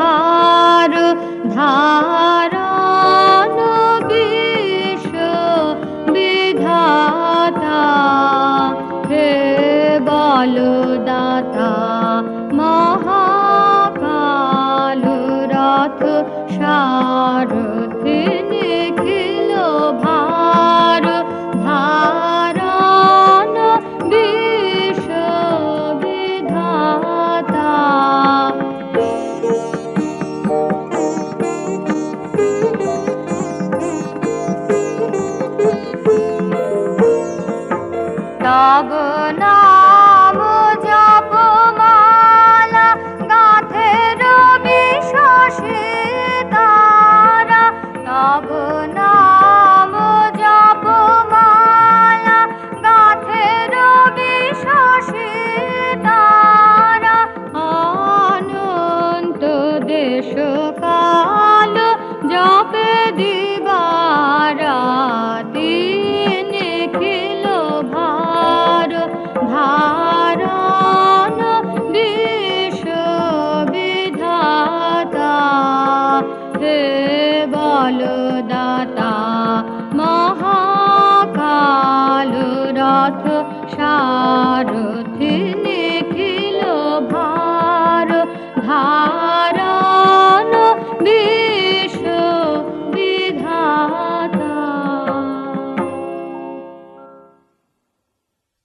ভার ধারণ বিশ্ব বিধাতা। হে বল দাতা তব নাম জপমালা গাথে রবি শশী তারা। তব নাম জপমালা গাথে রবি শশী তারা। অনন্ত দেশ কাল জপে দিবারাতি ফলদাতা মহাকাল রথ শারদ